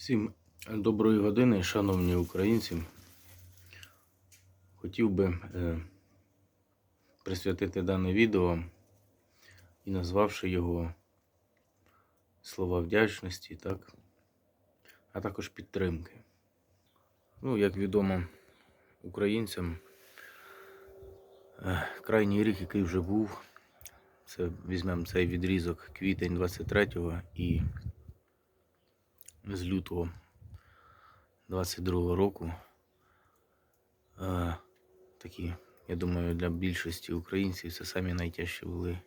Всім доброї години, шановні українці. Хотів би е, присвятити дане відео і назвавши його слова вдячності, так, а також підтримки. Ну, як відомо українцям, е, крайній рік, який вже був, це візьмемо цей відрізок квітень 23-го і з лютого 22 року. Е, такі, я думаю, для більшості українців це самі найтяжчі були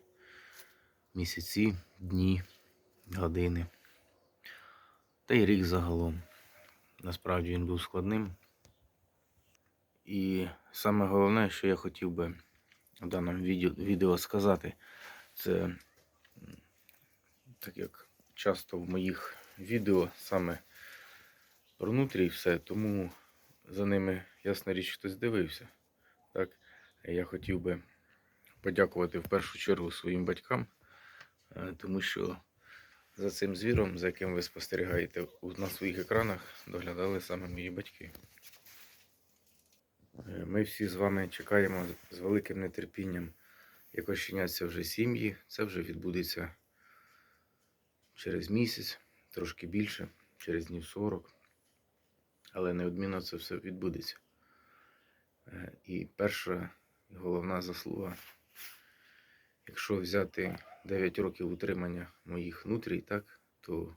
місяці, дні, години. Та й рік загалом. Насправді він був складним. І саме головне, що я хотів би в даному відео, відео сказати, це так як часто в моїх відео саме про нутрій все, тому за ними, ясна річ, хтось дивився. Так? Я хотів би подякувати в першу чергу своїм батькам, е, тому що за цим звіром, за яким ви спостерігаєте на своїх екранах, доглядали саме мої батьки. Е, Ми всі з вами чекаємо з великим нетерпінням, як ощеняться вже сім'ї. Це вже відбудеться через місяць, трошки більше, через днів 40. Але неодмінно це все відбудеться. Е, І перша і головна заслуга, якщо взяти 9 років утримання моїх нутрій, так, то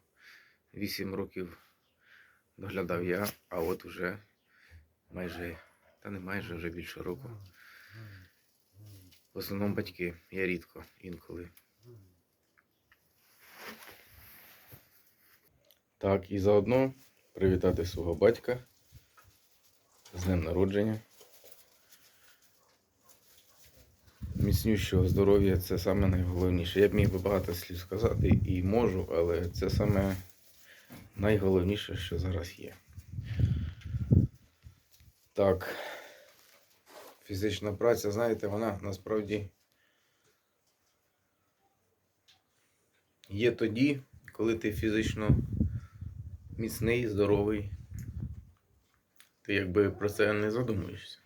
8 років доглядав я, а от уже майже, та не майже вже більше року. В основному батьки, я рідко інколи. Так, і заодно привітати свого батька з днем народження. Міцнющого здоров'я це саме найголовніше. Я б міг би багато слів сказати і можу, але це саме найголовніше, що зараз є. Так. Фізична праця, знаєте, вона насправді є тоді, коли ти фізично міцний, здоровий, ти якби про це не задумуєшся.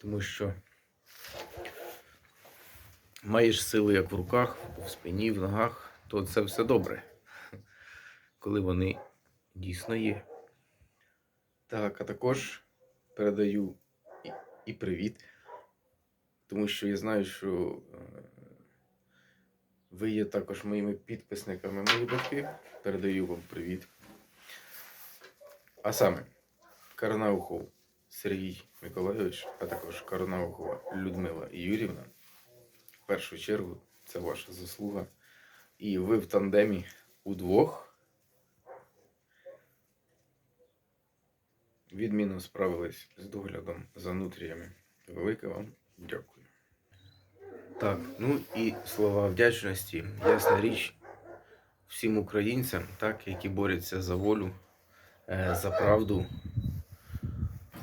Тому що маєш сили як в руках, в спині, в ногах, то це все добре. Коли вони дійсно є. Так, а також передаю і, і привіт. Тому що я знаю, що е, ви є також моїми підписниками, мої батьки. Передаю вам привіт. А саме Карнаухов Сергій Миколайович, а також Карнаухова Людмила Юрівна. В першу чергу це ваша заслуга. І ви в тандемі удвох відмінно справились з доглядом за нутріями. Велике вам дякую. Так, ну і слова вдячності, ясна річ всім українцям, так, які борються за волю, за правду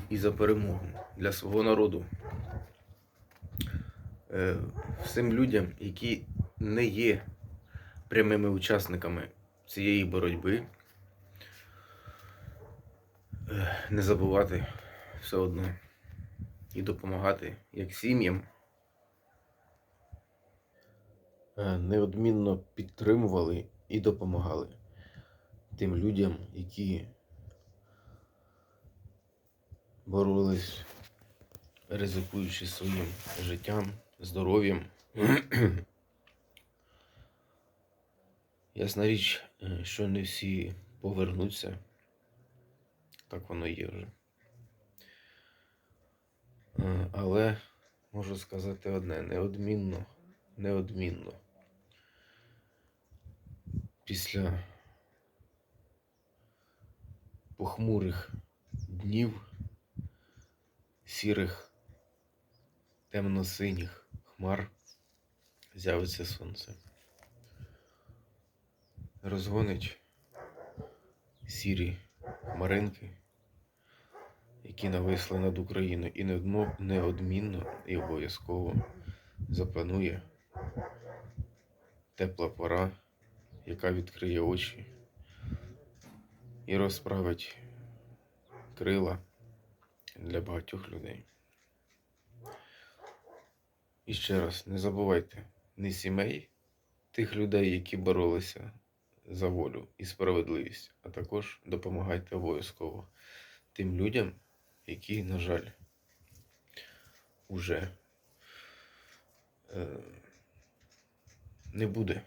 і за перемогу для свого народу. Е, Всім людям, які не є прямими учасниками цієї боротьби, е, не забувати все одно і допомагати як сім'ям. е, неодмінно підтримували і допомагали тим людям, які боролись, ризикуючи своїм життям, здоров'ям. Ясна річ, е, що не всі повернуться. Так воно є вже. Е, Але можу сказати одне: неодмінно, неодмінно. Після похмурих днів, сірих, темно-синіх хмар з'явиться сонце. Розгонить сірі хмаринки, які нависли над Україною, і неодмінно і обов'язково запланує тепла пора, яка відкриє очі і розправить крила для багатьох людей. І ще раз, не забувайте ні сімей тих людей, які боролися за волю і справедливість, а також допомагайте обов'язково тим людям, які, на жаль, уже е, не буде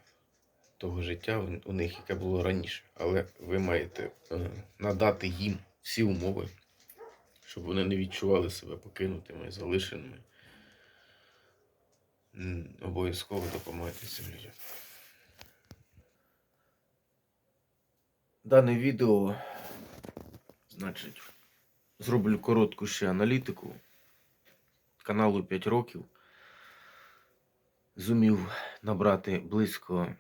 того життя у них, яке було раніше. Але ви маєте е, надати їм всі умови, щоб вони не відчували себе покинутими, залишеними. Обов'язково допомагайте цим людям. Дане відео, значить, зроблю коротку ще аналітику. Каналу 5 років. Зумів набрати близько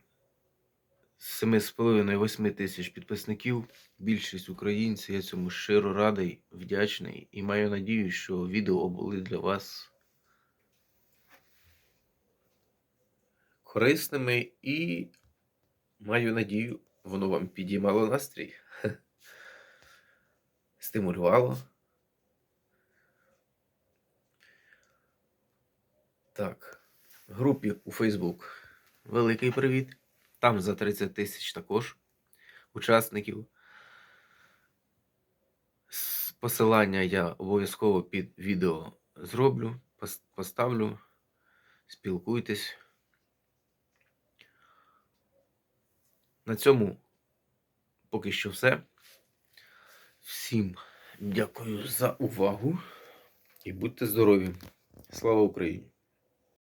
7,5-8 тисяч підписників. Більшість українців. Я цьому щиро радий, вдячний і маю надію, що відео були для вас корисними і маю надію, воно вам підіймало настрій, стимулювало. Так, групі у Facebook великий привіт. Там за 30 тисяч також учасників. Посилання я обов'язково під відео зроблю, поставлю. Спілкуйтесь. На цьому поки що все. Всім дякую за увагу і будьте здорові. Слава Україні!